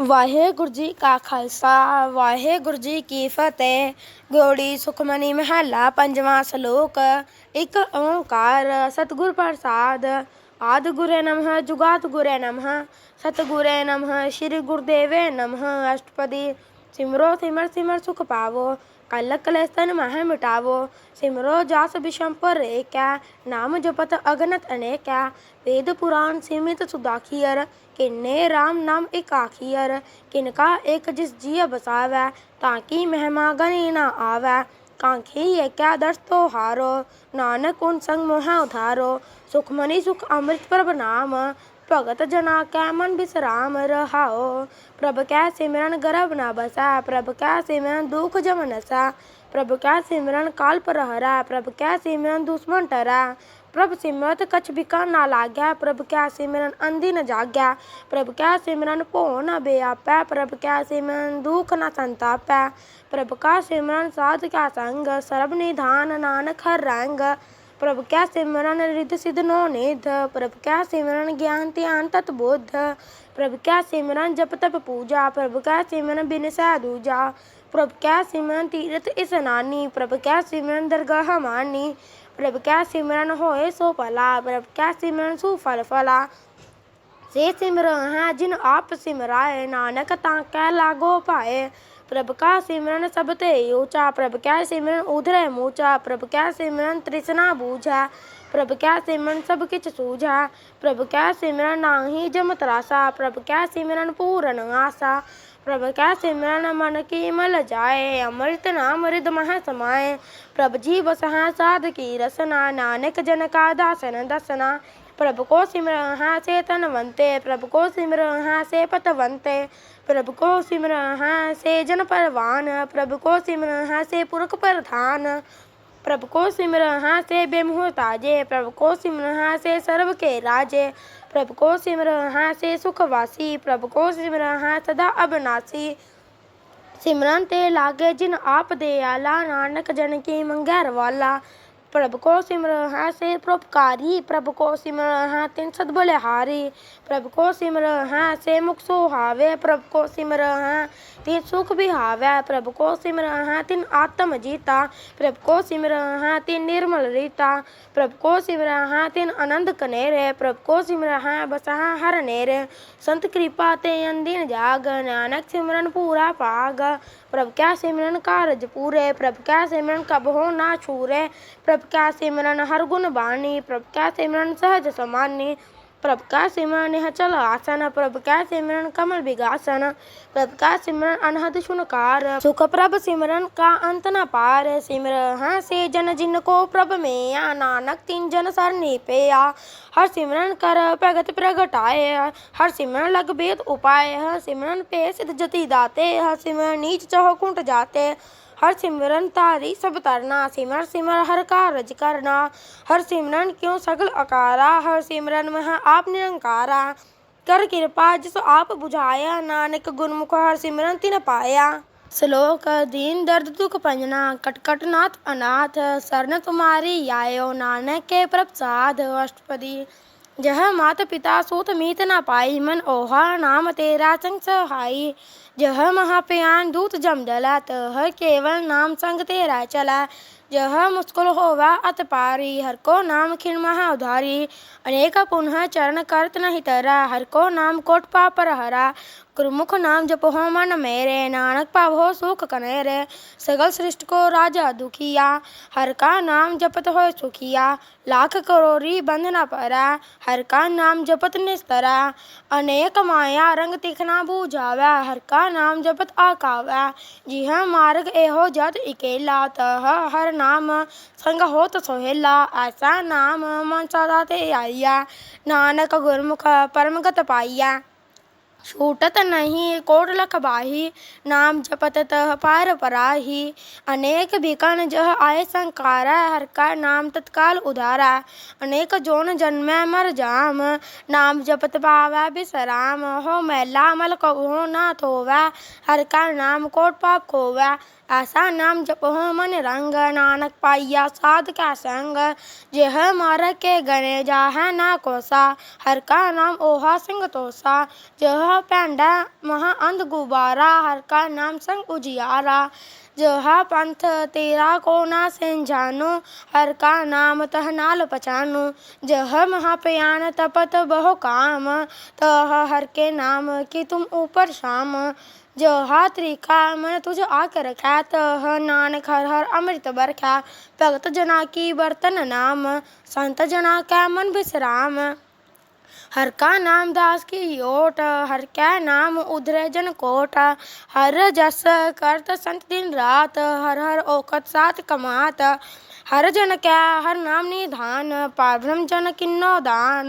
ਵਾਹਿਗੁਰੂ ਜੀ ਕਾ ਖਾਲਸਾ, ਵਾਹਿਗੁਰੂ ਜੀ ਕੀ ਫਤਿਹ। ਗੋੜੀ ਸੁਖਮਨੀ ਮਹੱਲਾ, ਪੰਜਵਾਂ ਸ਼ਲੋਕ, ਇੱਕ ਓੰਕਾਰ, ਸਤਿਗੁਰ ਪ੍ਰਸਾਦ। ਆਦ ਗੁਰੇ ਨਮః ਜੁਗਾਤ ਗੁਰੇ ਨਮః। ਸਤਿਗੁਰੇ ਨਮঃ, ਸ੍ਰੀ ਗੁਰਦੇਵੇ ਨਮঃ। ਅਸ਼ਟਪਦੀ, ਸਿਮਰੋ ਸਿਮਰ ਸਿਮਰ ਸੁਖ ਪਾਵੋ। ਕਲ ਕਲੇਸਨ ਮਹਿ ਮਿਟਾਵੋ ਸਿਮਰੋ ਜਾਸ ਬਿਸ਼ਮ ਪਰ ਏਕੈ ਨਾਮ ਜਪਤ ਅਗਨਤ ਅਨੇਕੈ ਵੇਦ ਪੁਰਾਨ ਸੀਮਿਤ ਸੁਦਾਖੀਅਰ ਕਿੰਨੇ RAM ਨਾਮ ਇੱਕ ਕਿਨਕਾ ਇੱਕ ਜਿਸ ਜੀਅ ਬਸਾਵੈ ਤਾਂ ਕੀ ਮਹਿਮਾ ਗਨੀ ਨਾ ਆਵੈ ਕਾਂਖੀ ਏਕੈ ਦਰਸ ਤੋ ਹਾਰੋ ਨਾਨਕ ਉਨ ਸੰਗ ਮੋਹ ਉਧਾਰੋ ਸੁਖਮਨੀ ਸੁਖ ਅੰਮ੍ਰਿਤ ਪ੍ਰਭ ਨਾਮ भगत जना कै मन विश्राम रहाओ। प्रभ कै सिमरन गर्भ न बसा, प्रभु कै सिमरन दुख जम नसा प्रभु कै सिमरन काल पर हरा प्रभु कै सिमरन दुश्मन टरा। प्रभ सिमरत कछ बिका ना लाग्या प्रभु कै सिमरन अंधी न जाग्या प्रभु कै सिमरन भो न बेआपै, प्रभु कै सिमरन दुख न संतापै। प्रभु का सिमरन साध का संग सर्व निधान नानक हर रंग। प्रभु क्या सिमरन रिद सिद्ध नो निध? प्रभु क्या सिमरन ज्ञान त्यान तत्बुद्ध प्रभु क्या सिमरन जप तप पूजा? प्रभु क्या सिमरन बिन साधुजा? प्रभु क्या सिमरन तीर्थ स्नानी प्रभु क्या सिमरन दरगाह मानी? प्रभु क्या सिमरन होए सो फला? प्रभु क्या सिमरन सुफल फला? से सिमरन है जिन आप सिमराए, नानक तां लागो पाए? प्रभु का सिमरन सब ते योचा प्रभु क्या सिमरन उधर मोचा प्रभु क्या सिमरन तृष्णा बूझा, प्रभु क्या सिमरन सब किच सूझा, प्रभु क्या सिमरन नाही जम त्रासा, प्रभु क्या सिमरन पूरन आसा, प्रभु क्या सिमरन मन की मल जाए, अमृत नाम हृद मह समाये प्रभ जी बसहा साध की रसना, नानक जन का दासन दसना प्रभु को सिमरहा से तनवंते प्रभु को सिमरहा से पतवंते प्रभु को सिमरहा से जन परवान, प्रभु को सिमरहा से पुरख प्रधान, प्रभु को सिमरहा से बेमुहताजे प्रभु को सिमरहा से सर्व के राजे, प्रभु को सिमरहा से सुखवासी, प्रभु को सिमरहा सदा अबनासी सिमरन ते लागे जिन आप दयाला, नानक जन की मंगैर वाला प्रभु को सिमरन हाँ से परोपकारी प्रभु को सिमरन हाँ तिन सद बलिहारी प्रभु को सिमरन हाँ से मुख सुहावे, प्रभु को सिमरन हाँ तिन सुख भी बिहावे। प्रभु को सिमरन हाँ तिन आत्म जीता। प्रभु को सिमरन हाँ तिन निर्मल रीता। प्रभु को सिमरन हाँ तिन आनंद कनेरे। प्रभु को सिमरन हाँ बसहा हर नेरे। संत कृपा ते अंदिन जाग, नानक सिमरन पूरा पाग। प्रभु क्या सिमरन कारज पूरे, प्रभु क्या सिमरन कब हो ना छूरे। प्रभु क्या सिमरन हर गुण बानी प्रभु क्या सिमरन सहज समानी। प्रभु का सिमरन यह चल आसन प्रभु का सिमरन कमल विगासन। प्रभु का सिमरन अनहद शुनकार सुख प्रभ सिमरन का अंत न पार। सिमर हाँ से जन जिन को प्रभ में या नानक तीन जन सरनी पे हर सिमरन कर प्रगति प्रगटाए। हर सिमरन लग बेद उपाय हर सिमरन पे सिद्ध जति दाते। हर सिमरन नीच चहो कुंट जाते। ਹਰ ਸਿਮਰਨ ਤਾਰੀ ਸਭ ਤਰਨਾ, ਸਿਮਰ ਸਿਮਰ ਹਰ ਕਾ ਰਜ ਕਰਨਾ। ਹਰ ਸਿਮਰਨ ਕਿਉ ਸਗਲ ਅਕਾਰਾ ਹਰ ਸਿਮਰਨ ਮਹਾ ਆਪ ਨਿਰੰਕਾਰਾ। ਕਰ ਕਿਰਪਾ ਜਿਸ ਆਪ 부ਝਾਇਆ ਨਾਨਕ ਗੁਰਮੁਖ ਹਰ ਸਿਮਰਨ ਤਿਨ ਪਾਇਆ। ਸ਼ਲੋਕ ਦੀਨ ਦਰਦ ਦੁਖ ਪੰਜਨਾ ਕਟਕਟ ਨਾਥ ਅਨਾਥ, ਸਰਨ ਤੁਮਾਰੀ ਆਇਓ ਨਾਨਕ ਕੇ ਪ੍ਰਪਸਾਦ ਅਸ਼ਟਪਦੀ, ਜਹ ਮਾਤ ਪਿਤਾ ਸੂਤ ਮੀਤ ਨਾ ਪਾਈ, ਮਨ ਓਹਾ ਨਾਮ ਤੇਰਾ ਸੰਗ जह महाप्यान दूत जम डला तह केवल नाम संग तेरा चला। जह मुस्कुल होवा अत पारी, हर को नाम खिन महा उधारी। अनेक पुनः चरण करत नहीं तरा, हर को नाम कोट पापर हरा गुरुमुख नाम जप हो मन मेरे, नानक पाव हो सुख कनेरे। सगल सृष्टि को राजा दुखिया, हर का नाम जपत हो सुखिया। लाख करोरी बंधना परा, हर का नाम जपत निस्तरा। अनेक माया रंग तिखना बूझावा, हर का ਨਾਮ ਜਪਤ ਆਕਾਵੈ ਜਿਹ ਮਾਰਗ ਇਹੋ ਜਤ ਇਕੇਲਾ ਤਹ ਹਰ ਨਾਮ ਸੰਗ ਹੋਤ ਸੋਹਿਲਾ। ਐਸਾ ਨਾਮ ਮਨ ਸਦਾ ਤੇ ਆਈਆ ਨਾਨਕ ਗੁਰਮੁਖ ਪਰਮਗਤ ਪਾਈਆ छूटत नहीं कोट लख बाही नाम जपत तह पार पराही अनेक बिकन जह आए संकारा हर का नाम तत्काल उधारा अनेक जोन जन्मै मर जाम नाम जपत पावै बिसराम हो मैला मल कहो ना थोवै हर का नाम कोट पाप खोवै ऐसा नाम जप हो मन रंग, नानक पाइया साध का संग। जह मार के गने है ना कोसा, हर का नाम ओहा सिंह तोसा। जह पैंडा महा अंध गुबारा हर का नाम संग उजियारा। जह पंथ तेरा को ना सिंझानो हर का नाम तह नाल पचानो जह महाप्रयाण तपत बहु काम, तह हर के नाम की तुम ऊपर शाम। जो हाथ रेखा, मैंने तुझे आकर रखा तह नानक हर हर अमृत बरखा, भगत जना की बर्तन नाम। संत जना का मन विश्राम। हर का नाम दास की ओट, हर कै नाम उधर जन कोट। हर जस करत संत दिन रात, हर हर ओकत सात कमात। हर जन कै हर नाम निधान पारब्रह्म जन किन्नो दान।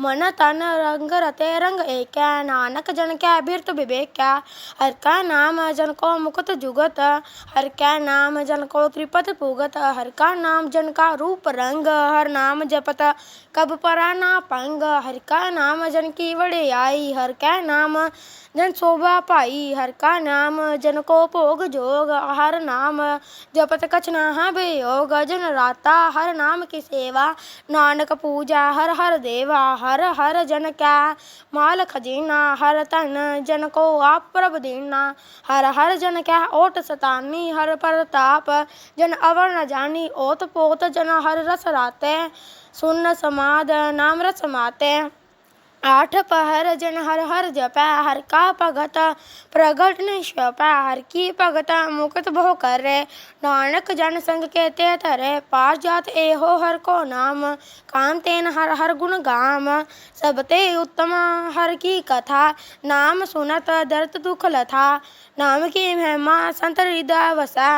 मन तन रंग रते रंग एकै, नानक जन कै बिरत विवेकै हर का नाम जन को मुकुत जुगत, हर कै नाम जन को त्रिपत पुगत। हर का नाम जन का रूप रंग, हर नाम जपत कब परा ना पंग। हर का नाम जन की वड़े आई हर कै नाम ਜਨ ਸੋਭਾ ਭਾਈ, ਹਰ ਕਾ ਨਾਮ, ਜਨ ਕੋ ਭੋਗ ਜੋਗ, ਹਰ ਨਾਮ, ਜਪਤ ਕਛ ਨਾ ਹੈ ਬਿਯੋਗ, ਜਨ ਰਾਤਾ, ਹਰ ਨਾਮ ਕੀ ਸੇਵਾ, ਨਾਨਕ ਪੂਜਾ, ਹਰ ਹਰ ਦੇਵਾ, ਹਰ ਹਰ ਜਨ ਕੈ ਮਾਲ ਖਜੀਨਾ ਹਰ ਧਨ ਜਨ ਕੋ ਆਪ ਪ੍ਰਭ ਦੀਨਾ, ਹਰ ਹਰ ਜਨ ਕੈ ਓਟ ਸਤਾਨੀ, ਹਰ ਪ੍ਰਤਾਪ, ਜਨ ਅਵਰ ਨ ਜਾਣੀ ਓਤ ਪੋਤ ਜਨ ਹਰ ਰਸ ਰਾਤੇ, ਸੁਨ ਸਮਾਦ, ਨਾਮ ਰਸ ਮਾਤੇ। आठ पहर जन हर हर जपै, हर का भगत प्रगट न हर की भगत मुकत बहु करे। नानक जन संग के ते धरे, पार जात एहो हर को नाम, काम तेन हर हर गुण गाम। सब ते उत्तम हर की कथा, नाम सुनत दर्द दुख लथा। नाम की महिमा संत हृदय वसै,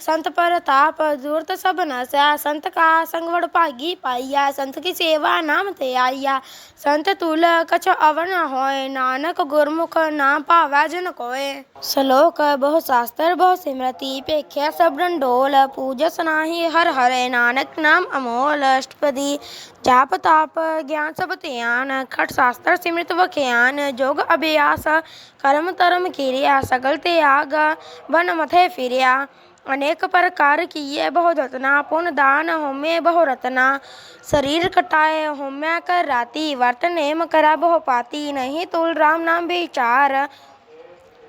संत प्रताप दूरत सब नसै। संत का संग वड भागी पाइया, संत की सेवा नाम ते आइया। संत तुल कुल कछ अवन होए नानक गुरमुख ना भावै जन कोय श्लोक बहु शास्त्र बहु सिमरति पेख्या सब डंडोल पूजस नाहि हर हरे नानक नाम अमोल अष्टपदी जाप ताप ज्ञान सब ध्यान खट शास्त्र सिमृत वख्यान जोग अभ्यास कर्म तरम किरिया सगल त्याग बन मथे फिरिया अनेक प्रकार किए बहु रत्ना पुन दान होमे बहु रत्ना शरीर कटाए होम्या कर राती वर्त नेम करा बहु पाती नहीं तुल राम नाम विचार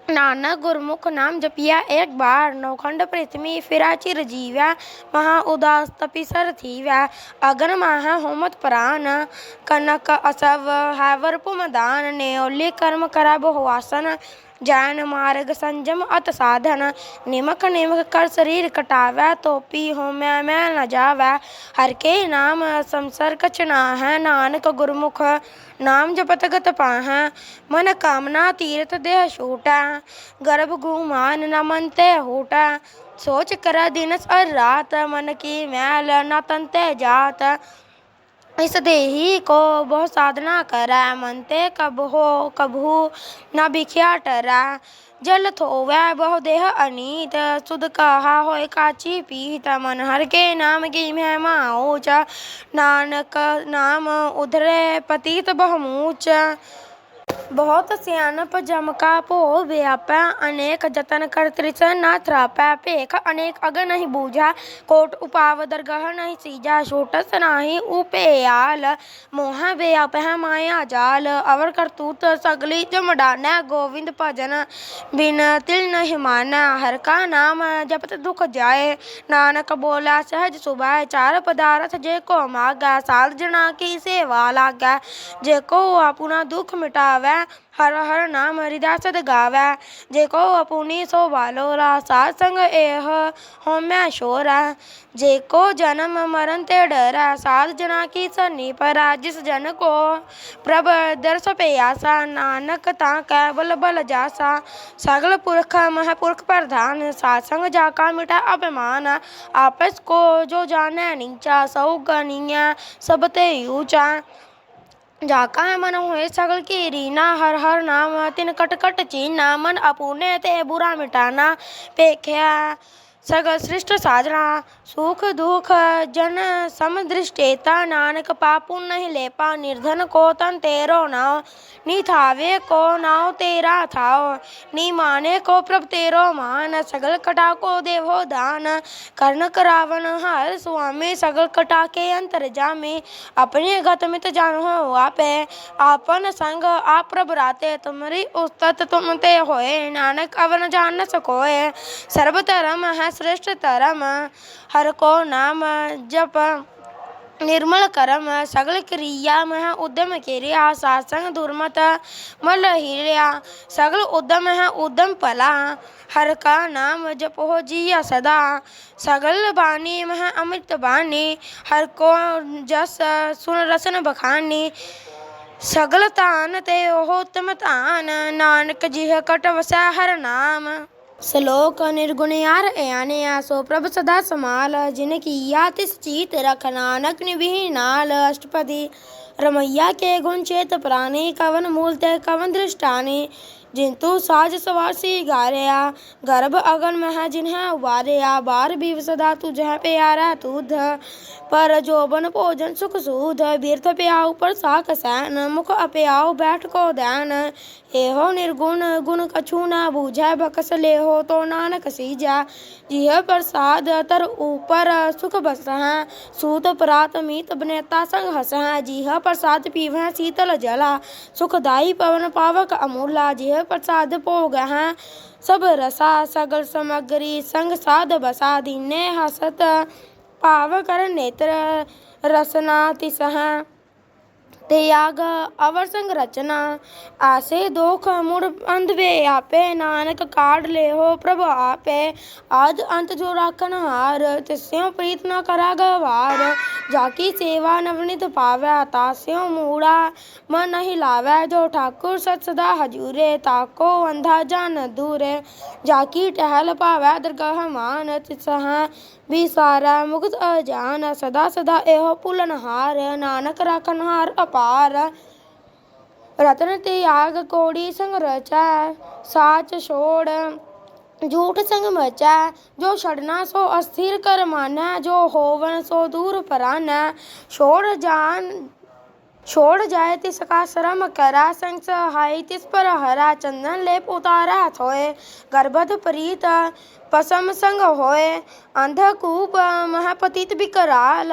नानक गुरमुख नाम जपिया एक बार नौखंड पृथ्वी फिरा चिर जीव्या महा उदास तपिसर थीव्या अगन महा होमत प्राण कनक असव हैवर पुमदान नेओली कर्म करा बहुवासन जैन मार्ग संजम अत साधन निमक निमक कर शरीर कटावै तोपी होमै मैं न जावै हर के नाम संसर कछ है नानक गुरमुख नाम जपत गत पाहै मन कामना तीर्थ देह छूटै गर्भ गुमान न मन ते हूटै सोच कर दिनस और रात मन की मैल न तन ते जात इस देही को बहु साधना करै, मनते कब हो कबू न बिख्या टरा। जल थोवै बहु देह अनीत, सुध कहा होय काची पीत। मन हर के नाम की महिमा ऊंच नानक नाम उधरे पतित बहुमूच बहुत सियानप जमका पो व्यापै अनेक जतन कर तृष न त्रापै पेख अनेक अग नहि बूझा कोट उपाव दरगह नहि सीजा छोटस नाही उपेयाल मोह व्यापह माया जाल अवर करतूत सगली जम डानै गोविंद भजन बिन तिल नहि मानै हर का नाम जपत दुख जाय नानक बोला सहज सुभाय चार पदारथ जे को मागै साध जना की सेवा लागै जे को आपना दुख मिटा गावै। हर हर नाम हरिदास गावै। जेको अपूनी सो वालोरा साध संग एह होमै शोरा जेको जन्म मरण ते डरै, साध जना की सनी परा, जिस जन को ਪ੍ਰਭ ਦਰਸ ਪਿਆਸਾ ਨਾਨਕ ਤਾਂ ਕੈ ਬਲ ਬਲ ਜਾਸਾ ਸਗਲ ਪੁਰਖ ਮਹ ਪੁਰਖ ਪ੍ਰਧਾਨ ਸਾਧ ਸੰਗ ਜਾ ਕਾ ਮਿਟਾ ਅਪਮਾਨ ਆਪਸ ਕੋ ਜੋ ਜਾਣੈ ਨੀਚਾ ਸੋ ਗਨੀਐ ਸਭ ਤੇ ਊਚਾ जाकामन सकल की रीना हर हर नाम तिन कट कट चीना मन अपूने ते बुरा मिटाना पेख्या सगल सृष्ट साजना सुख दुख जन समदृष्टेता नानक पापु नहीं लेपा निर्धन को तन तेरो नाव। नी थावे को नाव तेरा था नी माने को प्रभ तेरो मान। सगल कटा को देवो दान। कर्ण करावन हर स्वामी। सगल कटा के अंतर जामे। अपने गत मित हो आपे। आपन संग आप प्रभ राते। तुम्हारी उस्तत तुम ते हो नानक अवन जान सकोय सर्व धर्म है श्रेष्ठ धर्म हर को नाम जप निर्मल करम सगल क्रिया मह उद्यम किरिया सासंग दुर्मत मल हिरिया सगल उद्यम है उद्यम पला हर का नाम जप हो जिया सदा सगल बानी मह अमृत बानी हर को जस सुन रसन बखानी सगल तान ते हो तम तान नानक जिह कट वसै हर नाम ਸ਼ਲੋਕ ਨਿਰਗੁਣਿਆਰ ਇਆਨਿਆ ਸੋ ਪ੍ਰਭ ਸਦਾ ਸਮਾਲ ਜਿਨ ਕੀਆ ਤਿਸ ਚੀਤ ਰਖ ਨਾਨਕ ਨਿਭੀ ਨਾਲ। ਅਸ਼ਟਪਦੀ ਰਮਈਆ ਕੇ ਗੁਣ ਚੇਤ ਪ੍ਰਾਨੀ, ਕਵਨ ਮੂਲ ਤੇ ਕਵਨ ਦ੍ਰਿਸ਼ਟਾਨੀ। जिन्तु साज सवार सी आ गर्भ अगन मह जिन्ह आ बार भी सदा तुझह प्यारा तुध पर जोबन भोजन सुख सूध। व्यर्थ प्याऊ पर साख सहन मुख अप्याओ बैठ को दैन। एहो निर्गुण, गुण कछु न बूझ, बकस लेहो तो नानक सीजै। जिह प्रसाद तर ऊपर सुख बस हैं सूत प्रात मीत बनेता संग हस। हैं जिह प्रसाद पीवह शीतल जला सुखदायी पवन पावक अमूला। जिह प्रसाद भोग हैं। सब रसा, सगल समग्री, संग साध बसा दीने हसत पाव कर नेत्र रसना तिसह त्याग अवर संग रचना आसे दोख मुड़ अंध वे आपे नानक काढ़ ले हो प्रभ आपे आद अंत जो राखन हार तिस्यों प्रीत न करा गवार जाकी सेवा नवनित पावै तास्यों मूड़ा मन नहीं लावै जो ठाकुर सत सदा हजूरे ताको अंधा जान दूरे जाकी टहल पावै दरगाह मान तिसह ਵਿਸਾਰੈ ਮੁਕਤ ਅਜਾਨ, ਸਦਾ ਸਦਾ ਇਹੋ ਭੁਲਨਹਾਰ ਨਾਨਕ ਰਖਨਹਾਰ ਅਪਾਰ। ਰਤਨ ਤਿਆਗ ਕੋੜੀ ਸੰਗ ਰਚੈ, ਸਾਚ ਛੋੜ ਝੂਠ ਸੰਗ ਮਚੈ। ਜੋ ਛੜਨਾ ਸੋ ਅਸਥਿਰ ਕਰਮਾਨੈ ਜੋ ਹੋਵਣ ਸੋ ਦੂਰ ਪਰਾਨੈ। ਛੋੜ ਜਾਨ, ਛੋੜ ਜਾਏ ਤਿਸ ਕਾ ਸ਼ਰਮ ਕਰਾ, ਸੰਗ ਸਹਾਈ ਤਿਸ ਪਰ ਹਰਾ, ਚੰਦਨ ਲੇਪ ਉਤਾਰਾ ਥੋਏ। ਗਰਬਤ ਪ੍ਰੀਤ पसम संग होय अंधकूप महापतित बिकराल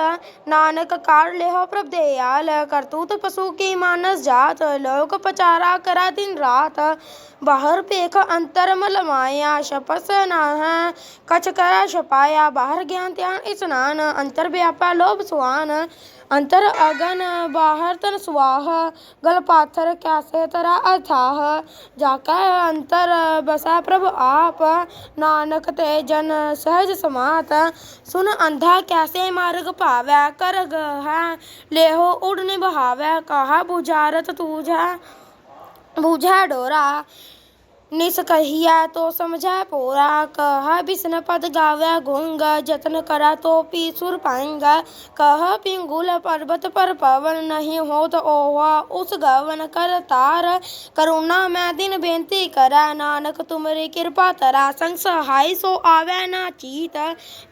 नानक कार हो प्रभदयाल करतूत तो पशु की मानस जात। लोक पचारा करा दिन रात। बाहर पेख अंतर मलमाया शपस नाह। कछ करा छपाया, बाहर ज्ञान त्यान स्नान। अंतर व्यापा लोभ सुहान। अंतर अगन, बाहर तन स्वाह। गल पाथर कैसे तरा अथाह। जाका अंतर बसा प्रभ आप। नानक ਤੇ ਜਨ ਸਹਿਜ ਸਮਾਤ, ਸੁਨ ਅੰਧਾ ਕੈਸੇ ਮਾਰਗ ਭਾਵੈ ਕਰ ਹੈ, ਲੇਹੋ ਉਡਨੇ ਬਹਾਵੈ ਕਹਾ ਬੁਝਾਰਤ ਤੂਝੈ ਬੂਝੈ ਡੋਰਾ। निस कहिया तो समझा पोरा कहा बिसन पद गावे गुंग जतन करा तो पी सुर पाएँगा कह पिंगुल पर्वत पर पवन नहीं हो तो ओहा उस गवन कर तार। करुणा मैं दिन बेनती करा, नानक तुमरी कृपा तरा। संग सहाय सो आवे ना चीत,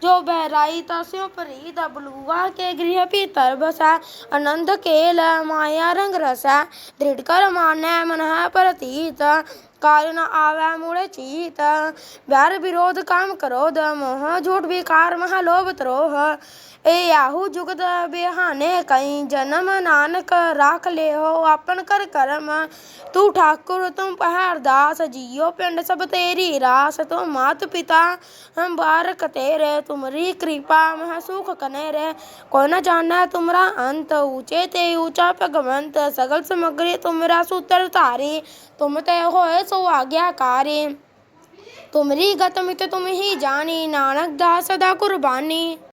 जो बहराई तस्यो प्रीत। बलुआ के गृह भीतर बसा, आनंद केल माया रंग रसा। दृढ़ कर माने मन प्रतीत। काल न आवे मूढ़े चीत बैर विरोध काम क्रोध मोह झूठ विकार मह लोभ द्रोह ए याहू जुगत बिहाने कई जन्म नानक राख ले हो आपन कर करम तू ठाकुर तुम पहाड़ दास जियो पिंड सब तेरी रास तुम मात पिता हम बारक तेरे तुमरी कृपा मह सुख कने रे कोई न जाने तुमरा अंत ऊंचे ते ऊंचा भगवंत सगल समग्री तुमरा सूत्र तारी तुम ते होए सो आज्ञाकारी तुमरी गत मित तुम ही जानी नानक दास सदा कुर्बानी